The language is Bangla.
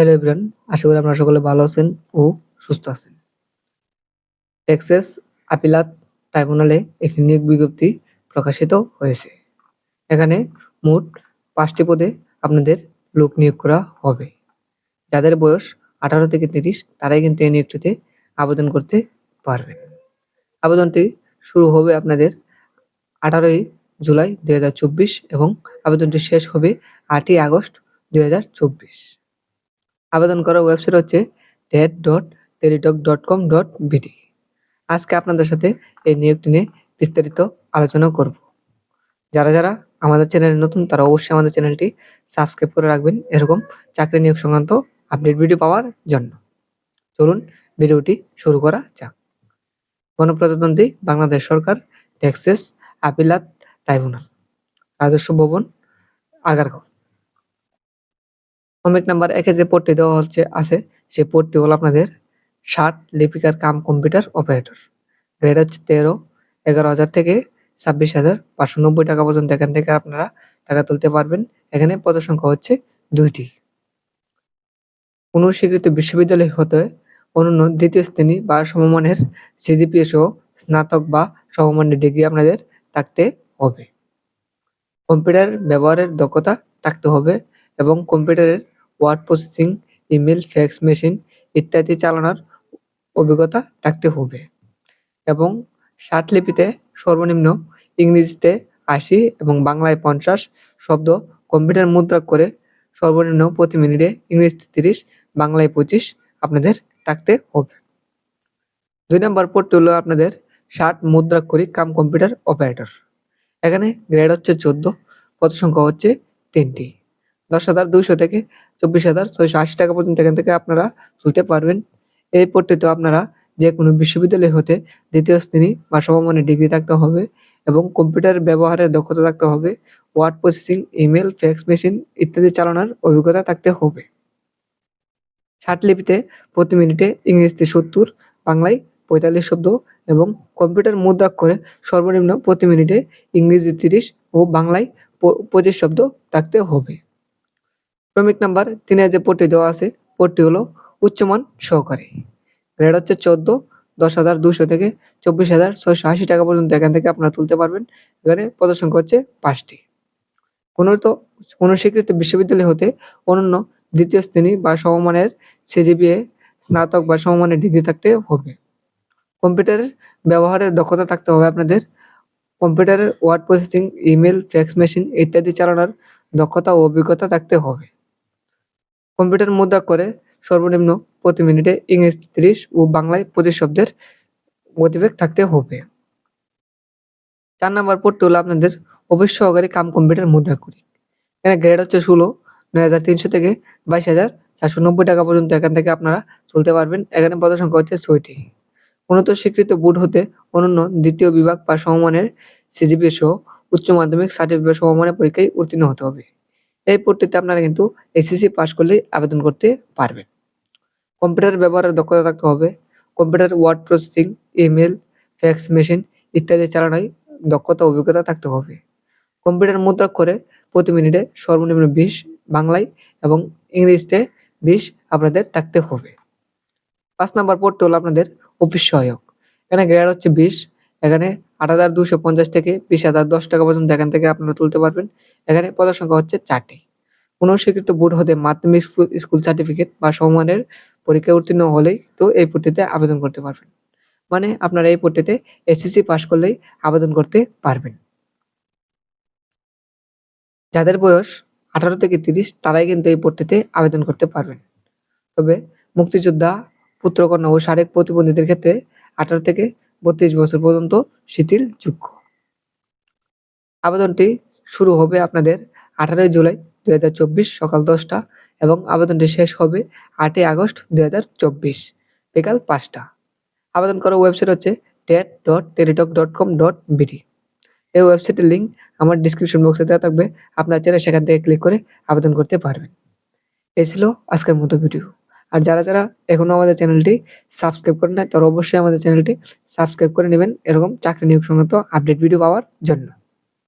হ্যালো এভরিওয়ান, আশা করি আপনারা সকলে ভালো আছেন ও সুস্থ আছেন। টেক্সাস আপিলাত ট্রাইব্যুনালে একটি নিয়োগ বিজ্ঞপ্তি প্রকাশিত হয়েছে। এখানে মোট পাঁচটি পদে আপনাদের লোক নিয়োগ করা হবে। যাদের বয়স আঠারো থেকে তিরিশ, তারাই কিন্তু এই নিয়োগটিতে আবেদন করতে পারবেন। আবেদনটি শুরু হবে আপনাদের আঠারোই জুলাই দুই হাজার চব্বিশ এবং আবেদনটি শেষ হবে আটই আগস্ট দুই হাজার চব্বিশ। আবেদন করার ওয়েবসাইট হচ্ছে tet dot Teletalk dot com dot BD আজকে আপনাদের সাথে এই নিয়োগটি নিয়ে বিস্তারিত আলোচনা করব। যারা যারা আমাদের চ্যানেলে নতুন, তারা অবশ্যই আমাদের চ্যানেলটি সাবস্ক্রাইব করে রাখবেন এরকম চাকরি নিয়োগ সংক্রান্ত আপডেট ভিডিও পাওয়ার জন্য। চলুন ভিডিওটি শুরু করা যাক। গণপ্রজাতন্ত্রী বাংলাদেশ সরকার, টেক্সাস আপিলাত ট্রাইব্যুনাল। রাজস্ব ভবন, আগারগাঁও। শ্রমিক নাম্বার একে যে পোর্টটি দেওয়া হচ্ছে, আছে, সেই পোর্টটি হলো আপনাদের ষাট লিপিকার কাম কম্পিউটার অপারেটর। গ্রেড হচ্ছে তেরো, এগারো হাজার থেকে ছাব্বিশ হাজার পাঁচশো নব্বই টাকা পর্যন্ত এখান থেকে আপনারা টাকা তুলতে পারবেন। এখানে পদ সংখ্যা হচ্ছে দুইটি। কোনো স্বীকৃত বিশ্ববিদ্যালয় হতে অনন্য দ্বিতীয় শ্রেণি বা সমমানের সিজিপিএ সহ স্নাতক বা সমমানের ডিগ্রি আপনাদের থাকতে হবে। কম্পিউটার ব্যবহারের দক্ষতা থাকতে হবে এবং কম্পিউটারের word processing email fax machine ইত্যাদি চালানোর অভিজ্ঞতা থাকতে হবে। এবং লিপিতে সর্বনিম্ন ইংরেজিতে আশি এবং বাংলায় পঞ্চাশ শব্দ কম্পিউটার মুদ্রা করে সর্বনিম্ন প্রতি মিনিটে ইংরেজিতে তিরিশ, বাংলায় পঁচিশ আপনাদের থাকতে হবে। দুই নম্বর পদটি হলো আপনাদের ষাট মুদ্রাক্ষরিক কাম কম্পিউটার অপারেটর এখানে গ্রেড হচ্ছে চোদ্দ পদ সংখ্যা হচ্ছে তিনটি। দশ হাজার, দুইশো থেকে চব্বিশ হাজার, ছয়শো আশি টাকা পর্যন্ত এখান থেকে আপনারা তুলতে পারবেন। এই পদটিতে আপনারা যে কোনো বিশ্ববিদ্যালয় হতে দ্বিতীয় শ্রেণি বা সমমানের ডিগ্রি থাকতে হবে এবং কম্পিউটার ব্যবহারের দক্ষতা থাকতে হবে, word processing, email, fax machine ইত্যাদি চালানোর অভিজ্ঞতা থাকতে হবে। লিপিতে প্রতি মিনিটে ইংরেজিতে সত্তর, বাংলায় পঁয়তাল্লিশ শব্দ এবং কম্পিউটার মুদ্রাক্ষরে সর্বনিম্ন প্রতি মিনিটে ইংরেজি তিরিশ ও বাংলায় পঁচিশ শব্দ থাকতে হবে। শ্রমিক নাম্বার তিনে যে পদটি দেওয়া আছে পদটি হলো উচ্চমান সহকারে। গ্রেড হচ্ছে চোদ্দ, দশ হাজার দুশো থেকে চব্বিশ হাজার ছয়শো আশি টাকা পর্যন্ত এখান থেকে আপনারা তুলতে পারবেন। এখানে পদ সংখ্যা হচ্ছে পাঁচটি। কোনো তো কোনো স্বীকৃত বিশ্ববিদ্যালয় হতে অনন্য দ্বিতীয় শ্রেণি বা সমমানের সিজিপিএ, স্নাতক বা সমমানের ডিগ্রি থাকতে হবে। কম্পিউটারের ব্যবহারের দক্ষতা থাকতে হবে আপনাদের। কম্পিউটারের word processing, email, fax machine ইত্যাদি চালানোর দক্ষতা ও অভিজ্ঞতা থাকতে হবে। কম্পিউটার মুদ্রা করে সর্বনিম্ন প্রতি মিনিটে ইংরেজি তিরিশ ও বাংলায় পঁচিশ শব্দের গতিবেগ থাকতে হবে। চার নাম্বার পদটি হলো আপনাদের অফিস সহকারী কাম কম্পিউটার মুদ্রা করি। এখানে গ্রেড হচ্ছে ষোলো, নয় হাজার তিনশো থেকে বাইশ হাজার চারশো নব্বই টাকা পর্যন্ত এখান থেকে আপনারা চলতে পারবেন। এখানে পদ সংখ্যা হচ্ছে ছয়টি। উন্নত স্বীকৃত বোর্ড হতে অনন্য দ্বিতীয় বিভাগ বা সমমানের সিজিপি সহ উচ্চ মাধ্যমিক সার্টিফিকেট সমমানের পরীক্ষায় উত্তীর্ণ হতে হবে। এই পদটিতে আপনারা কিন্তু এসএসসি পাস করলেই আবেদন করতে পারবেন। কম্পিউটার ব্যবহারের দক্ষতা থাকতে হবে। Computer word processing email fax machine ইত্যাদি চালানোয় দক্ষতা, অভিজ্ঞতা থাকতে হবে। কম্পিউটার মুদ্রা করে প্রতি মিনিটে সর্বনিম্ন বিশ, বাংলায় এবং ইংরেজিতে বিশ আপনাদের থাকতে হবে। পাঁচ নাম্বার পদটি হলো আপনাদের অফিস সহায়ক। এখানে গ্রেড হচ্ছে বিশ, এখানে আট হাজার দুশো পঞ্চাশ থেকে বিশ হাজার দশ টাকা পর্যন্ত এখান থেকে আপনারা তুলতে পারবেন। এখানে পদের সংখ্যা হচ্ছে চারটি। কোনো স্বীকৃত বোর্ড হতে মাধ্যমিক স্কুল সার্টিফিকেট বা সমমানের পরীক্ষা উত্তীর্ণ হলেই তো এই পদটিতে আবেদন করতে পারবেন। মানে আপনারা এই পদটিতে এসএসসি পাশ করলেই আবেদন করতে পারবেন। যাদের বয়স আঠারো থেকে তিরিশ, তারাই কিন্তু এই পদটিতে আবেদন করতে পারবেন। তবে মুক্তিযোদ্ধা, পুত্রকন্যা ও শারীরিক প্রতিবন্ধীদের ক্ষেত্রে আঠারো থেকে বত্রিশ বছর পর্যন্ত শিথিল যোগ্য। আবেদনটি শুরু হবে আপনাদের আঠারোই জুলাই দুই হাজার চব্বিশ সকাল দশটা এবং আবেদনটি শেষ হবে আটই আগস্ট দুই হাজার চব্বিশ বিকাল পাঁচটা। আবেদন করার ওয়েবসাইট হচ্ছে tet dot Teletalk dot com dot BD এই ওয়েবসাইটের লিঙ্ক আমার ডিসক্রিপশন বক্সে দেওয়া থাকবে, আপনার চাইলে সেখান থেকে ক্লিক করে আবেদন করতে পারবেন। এই ছিল আজকের মতো ভিডিও। আর যারা যারা এখনও আমাদের চ্যানেলটি সাবস্ক্রাইব করেন নাই, তারা অবশ্যই আমাদের চ্যানেলটি সাবস্ক্রাইব করে নেবেন। এরকম চাকরি নিয়োগ সংক্রান্ত আপডেট, ভিডিও পাওয়ার জন্য।